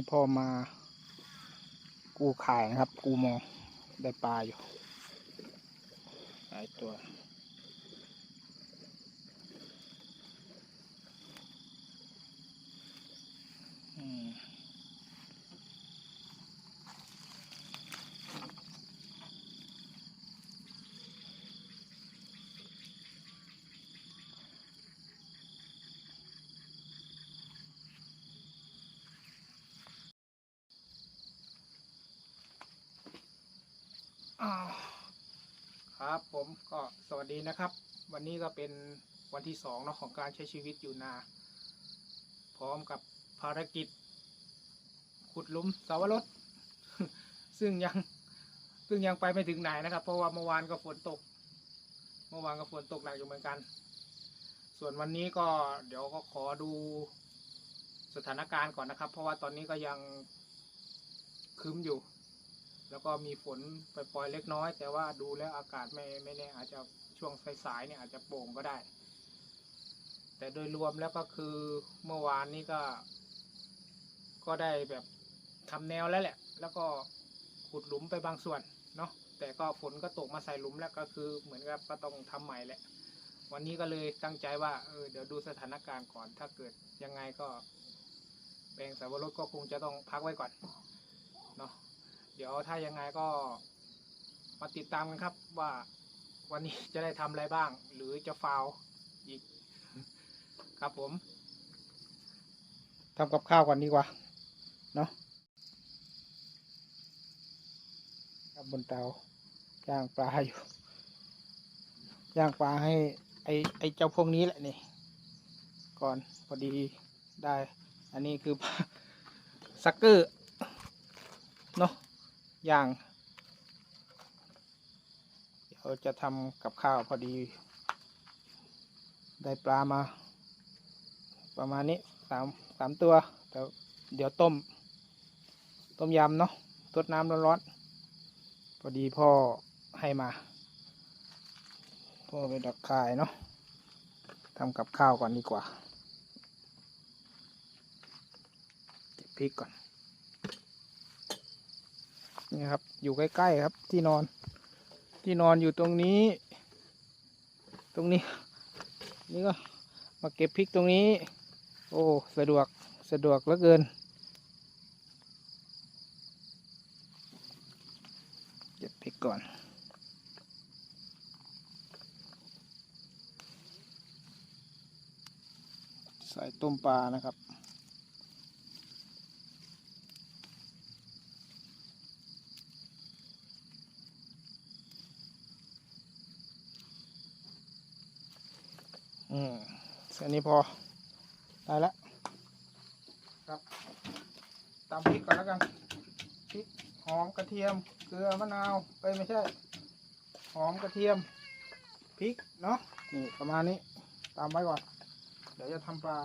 นี้พ่อมา กูขายนะครับ กูมองได้ปลาอยู่หลายตัวอืม ครับผมก็สวัสดีนะครับ วันนี้ก็เป็นวันที่สองเนาะของการใช้ชีวิตอยู่นา พร้อมกับภารกิจ ขุดลุมสาวรสซึ่งยังซึ่งยังไปไม่ถึงไหนนะครับ เพราะว่าเมื่อวานก็ฝนตก เมื่อวานก็ฝนตกหนักอยู่เหมือนกัน ส่วนวันนี้ก็เดี๋ยวก็ขอดูสถานการณ์ก่อนนะครับ เพราะว่าตอนนี้ก็ยังครึ้มอยู่ แล้วก็มีฝนปล่อยๆเล็กน้อย แต่ว่าดูแล้วอากาศไม่ไม่แน่อาจจะช่วงสายๆเนี่ยอาจจะโปร่งก็ได้ แต่โดยรวมแล้วก็คือเมื่อวานนี้ก็ ก็ได้แบบทำแนวแล้วแหละ แล้วก็ขุดหลุมไปบางส่วนเนาะแต่ก็ฝนก็ตกมาใส่หลุมแล้วก็คือเหมือนกับก็ต้องทำใหม่แหละ วันนี้ก็เลยตั้งใจว่าเออเดี๋ยวดูสถานการณ์ก่อน ถ้าเกิดยังไงก็แปลงสาวรสก็คงจะต้องพักไว้ก่อนเนาะ ดี๋ยวถ้ายังไงก็มาติดตามกันครับว่าวันนี้จะได้ทำอะไรบ้าง หรือจะฟาวอีก ครับผมทำกับข้าวก่อนดีกว่า เนาะกับบนเตาย่างปลาอยู่ย่างปลาให้ไอไอเจ้าพวกนี้แหละนี่ ก่อนพอดีได้ อันนี้คือซักเกอร์เนาะ ย่าง เดี๋ยวจะทำกับข้าวพอดี ได้ปลามา ประมาณนี้สามสามตัวเดี๋ยวเดี๋ยวต้ม ต้มยำเนาะตดน้ำร้อนๆพอดีพ่อให้มา พ่อไปดักคายเนาะทำกับข้าวก่อนดีกว่าเก็บพริกก่อน นี่ครับ อยู่ใกล้ๆครับ ที่นอน ที่นอนอยู่ตรงนี้ ตรงนี้ นี่ก็มาเก็บพริกตรงนี้ โอ้สะดวกสะดวกเหลือเกิน เก็บพริกก่อนใส่ต้มปลานะครับ อืมแค่นี้พอ ได้แล้วครับตามพริกก่อนแล้วกันพริกหอมกระเทียมเกลือมะนาวไปไม่ใช่ หอมกระเทียมพริกเนาะนี่ประมาณนี้ตามไว้ก่อน เดี๋ยวจะทำปลา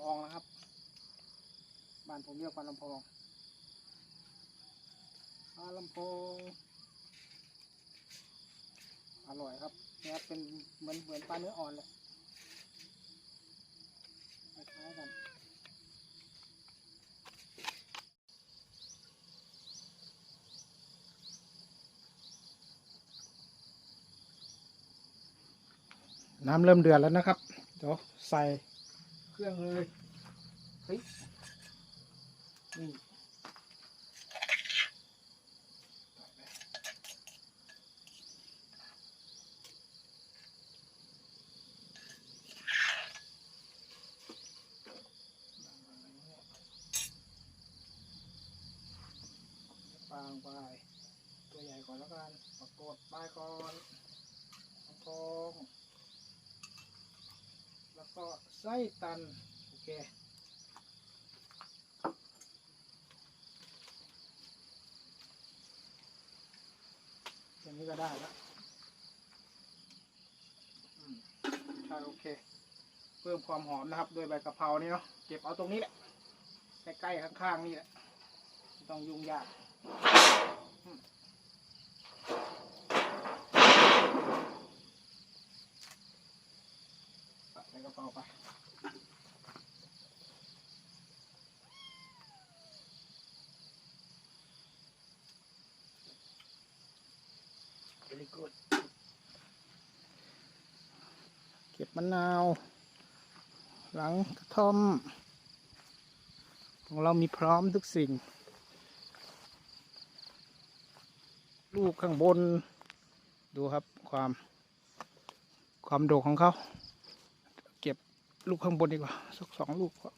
พองนะครับ บ้านผมเรียกปลาลำโพงปลาลำโพงอร่อยครับเนี่ยเป็นเหมือนเหมือนปลาเนื้ออ่อนเลยคล้ายกันน้ำเริ่มเดือดแล้วนะครับ เดี๋ยวใส่ รื่องเลยเฮ้ยนี่ปางไปตัวใหญ่ก่อนแล้วกันปรากฏปลายก่อนทองแล้วก็ ไส้ตัน โอเคอย่างนี้ก็ได้แล้วโอเค เพิ่มความหอมนะครับโดวยใบกะเพรานี่เนาะเก็บเอาตรงนี้แหละ ใกล้ๆข้างๆนี่แหละไม่ต้องยุ่งยากอืมใส่ใบกะเพราไปเ e กูดเก็บ มะนาว หลังกระท่อม ของเรามีพร้อมทุกสิ่ง ลูกข้างบน ดูครับความความโดกของเขา เก็บลูกข้างบนดีกว่าสักสองลูกก็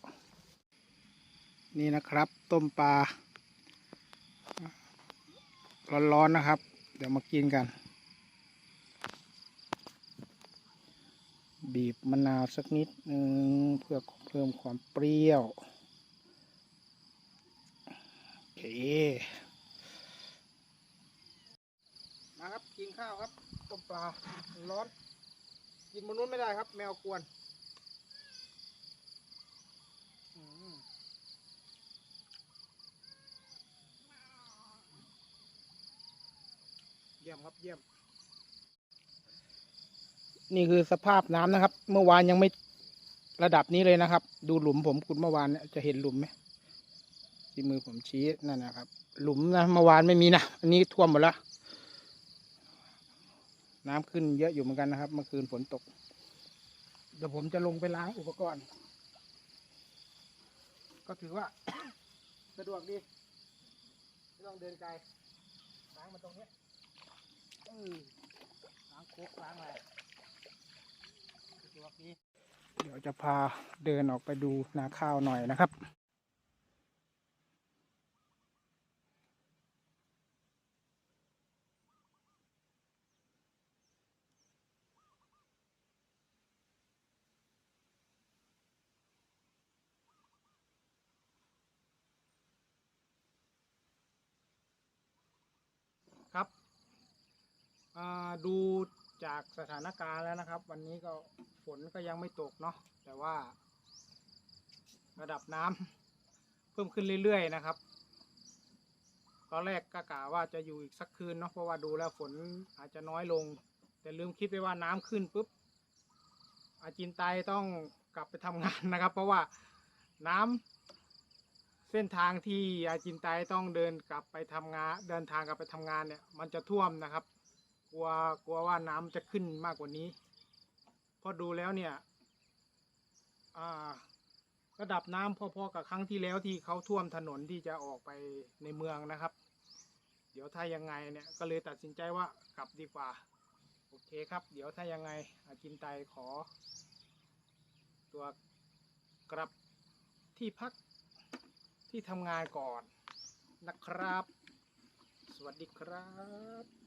นี่นะครับ ต้มปลาร้อนๆนะครับ เดี๋ยวมากินกัน บีบมะนาวสักนิดนึงเพื่อเพิ่มความเปรี้ยว โอเค มาครับ กินข้าวครับต้มปลา ร้อน กินบนนู้นไม่ได้ครับ แมวกวนเยี่ยมครับเยี่ยม นี่คือสภาพน้ำนะครับ เมื่อวานยังไม่ระดับนี้เลยนะครับ ดูหลุมผมขุดเมื่อวานเนี่ยจะเห็นหลุมไหมที่มือผมชี้นั่นนะครับ หลุมนะเมื่อวานไม่มีนะอันนี้ท่วมหมดแล้วน้ำขึ้นเยอะอยู่เหมือนกันนะครับ เมื่อคืนฝนตก เดี๋ยวผมจะลงไปล้างอุปกรณ์ ก็ถือว่า สะดวกดีไม่ต้องเดินไกลล้างมาตรงนี้ล้างโคกล้างอะไร เดี๋ยวจะพาเดินออกไปดูนาข้าวหน่อยนะครับ ครับดู จากสถานการณ์แล้วนะครับ วันนี้ก็ฝนก็ยังไม่ตกเนาะแต่ว่า ระดับน้ำเพิ่มขึ้นเรื่อยๆนะครับ ตอนแรกก็กะว่าจะอยู่อีกสักคืนเนาะเพราะว่าดูแล้วฝนอาจจะน้อยลง แต่ลืมคิดไปว่าน้ำขึ้นปุ๊บอาจินไตต้องกลับไปทำงานนะครับ เพราะว่าน้ำเส้นทางที่อาจินไตต้องเดินกลับไปทำงาน เดินทางกลับไปทำงานเนี่ย มันจะท่วมนะครับ กลัวกลัวว่าน้ำจะขึ้นมากกว่านี้พอดูแล้วเนี่ยอ่าระดับน้ำพอๆกับครั้งที่แล้วที่เขาท่วมถนนที่จะออกไปในเมืองนะครับ เดี๋ยวถ้ายังไงเนี่ยก็เลยตัดสินใจว่ากลับดีกว่า โอเคครับ เดี๋ยวถ้ายังไงอาจินไตขอ ตัวกลับที่พักที่ทำงานก่อนนะครับ สวัสดีครับ